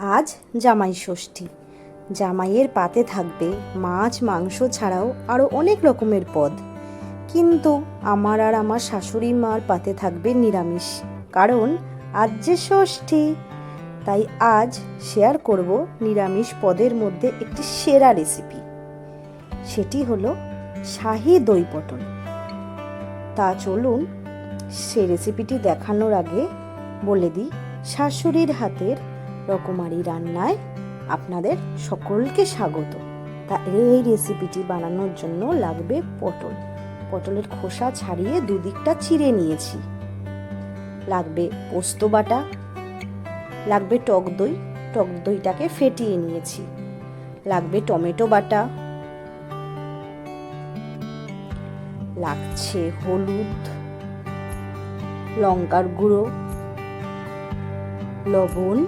আজ জামাই ষষ্ঠী। জামাইয়ের পাতে থাকবে মাছ, মাংস ছাড়াও আরও অনেক রকমের পদ। কিন্তু আমার আর আমার শাশুড়ি মার পাতে থাকবে নিরামিষ, কারণ আজ যে ষষ্ঠী, তাই আজ শেয়ার করব নিরামিষ পদের মধ্যে একটি সেরা রেসিপি সেটি হলো শাহি দই পটল। তা চলুন সে রেসিপিটি দেখানোর আগে বলে দিই, শাশুড়ির হাতের রকমারি রান্নায় আপনাদের সকলকে স্বাগত। তা এই রেসিপিটি বানানোর জন্য লাগবে পটল। পটলের খোসা ছাড়িয়ে দুদিকটা চিড়ে নিয়েছি। লাগবে পোস্ত বাটা, লাগবে টক দই, টক দইটাকে ফেটিয়ে নিয়েছি। লাগবে টমেটো বাটা, লাগছে হলুদ, লঙ্কার গুঁড়ো, লবণ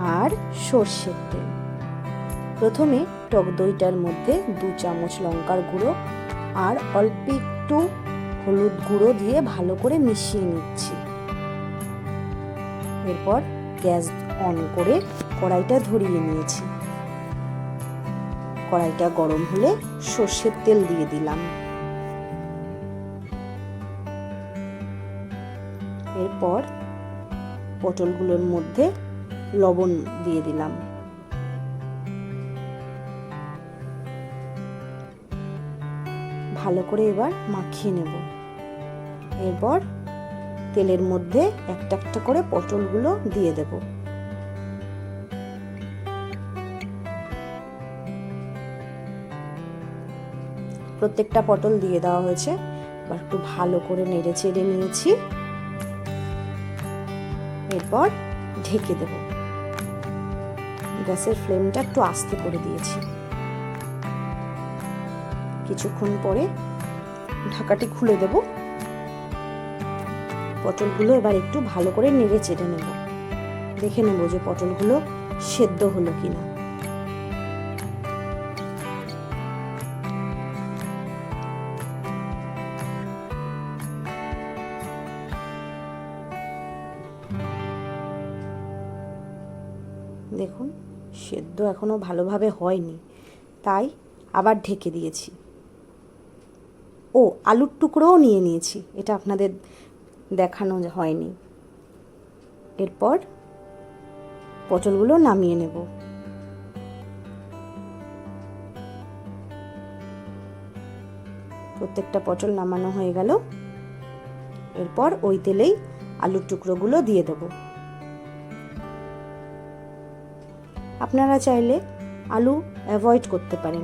আর সর্ষের তেল। প্রথমে টক দইটার মধ্যে দু চামচ লঙ্কার গুঁড়ো আর অল্প একটু হলুদ গুঁড়ো দিয়ে ভালো করে মিশিয়ে নিচ্ছি। এরপর গ্যাস অন করে কড়াইটা ধরিয়ে নিয়েছি। কড়াইটা গরম হলে সর্ষের তেল দিয়ে দিলাম। এরপর পটলগুলোর মধ্যে লবণ দিয়ে দিলাম। ভালো করে এবার মাখিয়ে নেব। এরপর তেলের মধ্যে একটা একটা করে পটলগুলো দিয়ে দেব। প্রত্যেকটা পটল দিয়ে দেওয়া হয়েছে। এবার একটু ভালো করে নেড়ে চেড়ে নিয়েছি। এরপর ঢেকে দেব। গ্যাসের ফ্লেমটা একটু আস্তে করে দিয়েছি। কিছুক্ষণ পরে ঢাকাটি খুলে দেব। পটলগুলো এবার একটু ভালো করে নেড়ে চেড়ে নেব। দেখে নেব যে পটলগুলো সেদ্ধ হলো কিনা। দেখুন সেদ্ধ এখনও ভালোভাবে হয়নি, তাই আবার ঢেকে দিয়েছি। ও, আলুর টুকরোও নিয়ে নিয়েছি, এটা আপনাদের দেখানো হয়নি। এরপর পটলগুলো নামিয়ে নেব। প্রত্যেকটা পটল নামানো হয়ে গেল। এরপর ওই তেলেই আলুর টুকরোগুলো দিয়ে দেবো। আপনারা চাইলে আলু অ্যাভয়েড করতে পারেন।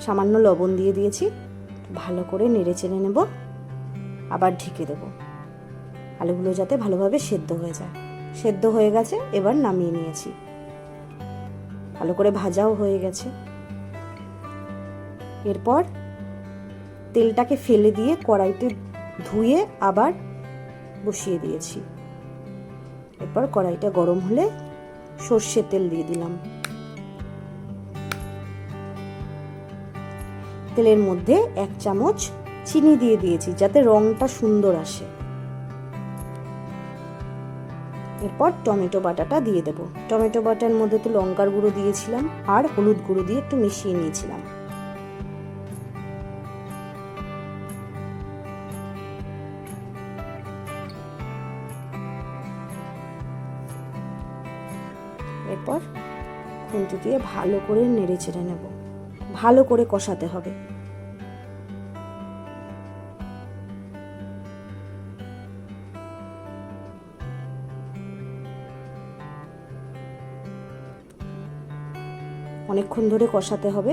সামান্য লবণ দিয়ে দিয়েছি। ভালো করে নেড়ে চেড়ে নেব। আবার ঢেকে দেব। আলুগুলো যাতে ভালোভাবে সেদ্ধ হয়ে যায়। সেদ্ধ হয়ে গেছে, এবার নামিয়ে নিয়েছি। ভালো করে ভাজাও হয়ে গেছে। এরপর তেলটাকে ফেলে দিয়ে কড়াইতে ধুয়ে আবার বসিয়ে দিয়েছি। এরপর কড়াইটা গরম হলে সর্ষের তেল দিয়ে দিলাম। তেলের মধ্যে এক চামচ চিনি দিয়ে দিয়েছি, যাতে রংটা সুন্দর আসে। এরপর টমেটো বাটাটা দিয়ে দেব। টমেটো বাটার মধ্যে তো লঙ্কার গুঁড়ো দিয়েছিলাম, আর হলুদ গুঁড়ো দিয়ে একটু মিশিয়ে নিয়েছিলাম। খুন্তি দিয়ে ভালো করে নেড়ে চেড়ে নেব। ভালো করে কষাতে হবে। অনেকক্ষণ ধরে কষাতে হবে।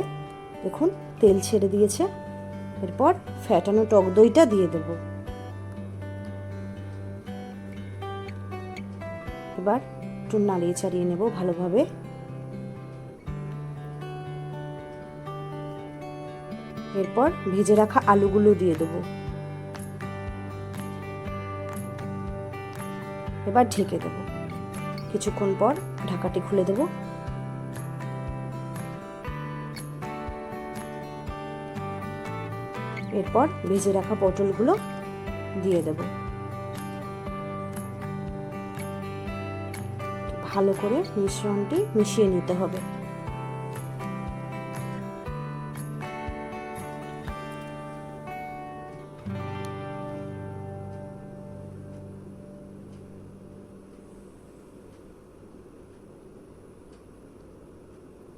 দেখুন, তেল ছেড়ে দিয়েছে। এরপর ফ্যাটানো টক দইটা দিয়ে দেব। এবার একটু নাড়িয়ে চাড়িয়ে নেব ভালোভাবে। এরপর ভেজে রাখা আলুগুলো দিয়ে দেব। এবার ঢেকে দেব। কিছুক্ষণ পর ঢাকাটি খুলে দেব। এরপর ভেজে রাখা পটলগুলো দিয়ে দেবো। ভালো করে মিশ্রণটি মিশিয়ে নিতে হবে।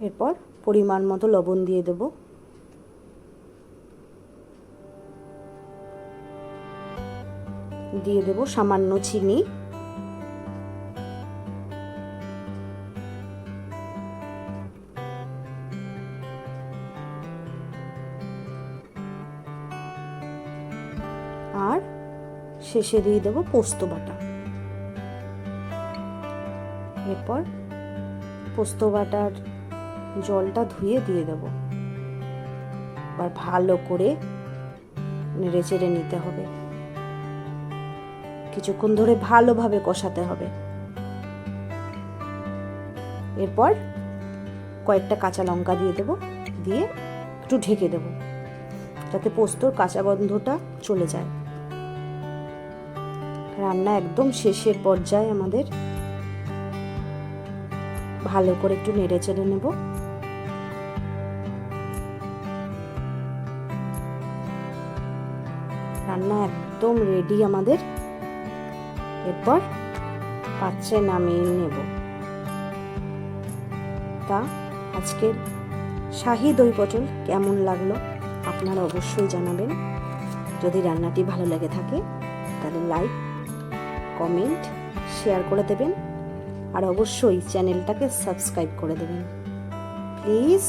এরপর পরিমাণ মতো লবণ দিয়ে দেব। দিয়ে দেব সামান্য চিনি। আর শেষে দিয়ে দেব পোস্ত বাটা। এরপর পোস্ত বাটার জলটা ধুয়ে দিয়ে দেব। এবার ভালো করে নেড়ে চেড়ে নিতে হবে। কিছুক্ষণ ধরে ভালোভাবে কষাতে হবে। এরপর কয়েকটা কাঁচা লঙ্কা দিয়ে দেব, দিয়ে একটু ঢেকে দেব, যাতে পোস্তর কাঁচা গন্ধটা চলে যায়। রান্না একদম শেষের পর্যায়ে আমাদের ভালো করে একটু নেড়ে চেড়ে নেব। রান্না একদম রেডি আমাদের। এরপর পাত্রে নামিয়ে নেব। তা আজকের শাহি দই পটল কেমন লাগল আপনারা অবশ্যই জানাবেন। যদি রান্নাটি ভালো লেগে থাকে, তাহলে লাইক কমেন্ট শেয়ার করে দেবেন। আর অবশ্যই চ্যানেলটাকে সাবস্ক্রাইব করে দেবেন। প্লিজ